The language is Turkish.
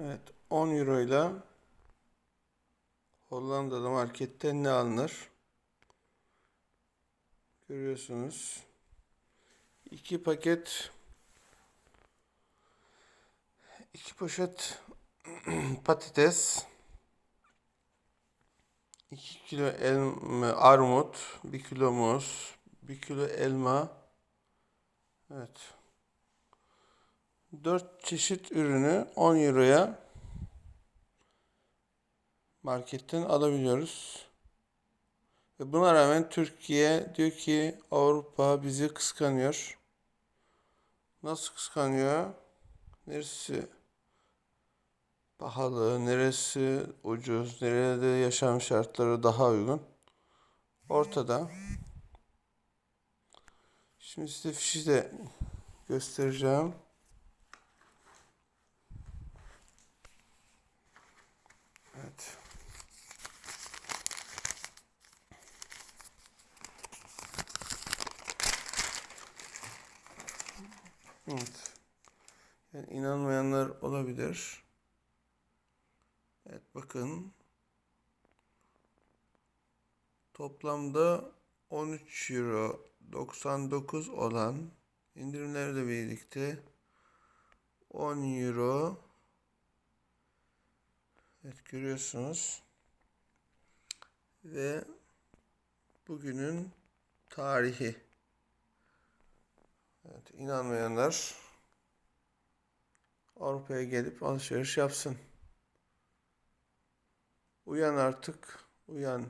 Evet 10 euro ile Hollanda'da markette ne alınır? Görüyorsunuz. 2 paket 2 poşet patates 2 kilo elma, armut, 1 kilo muz, 1 kilo elma. Evet. 4 çeşit ürünü 10 euroya marketten alabiliyoruz. Ve buna rağmen Türkiye diyor ki Avrupa bizi kıskanıyor. Nasıl kıskanıyor? Neresi pahalı, neresi ucuz, nerede yaşam şartları daha uygun? Ortada. Şimdi size fişi de göstereceğim. Evet. Evet. Yani inanmayanlar olabilir. Evet bakın. Toplamda 13 euro 99 olan indirimlerle birlikte 10 euro Evet görüyorsunuz. Ve bugünün tarihi. Evet inanmayanlar Avrupa'ya gelip alışveriş yapsın. Uyan artık, uyan.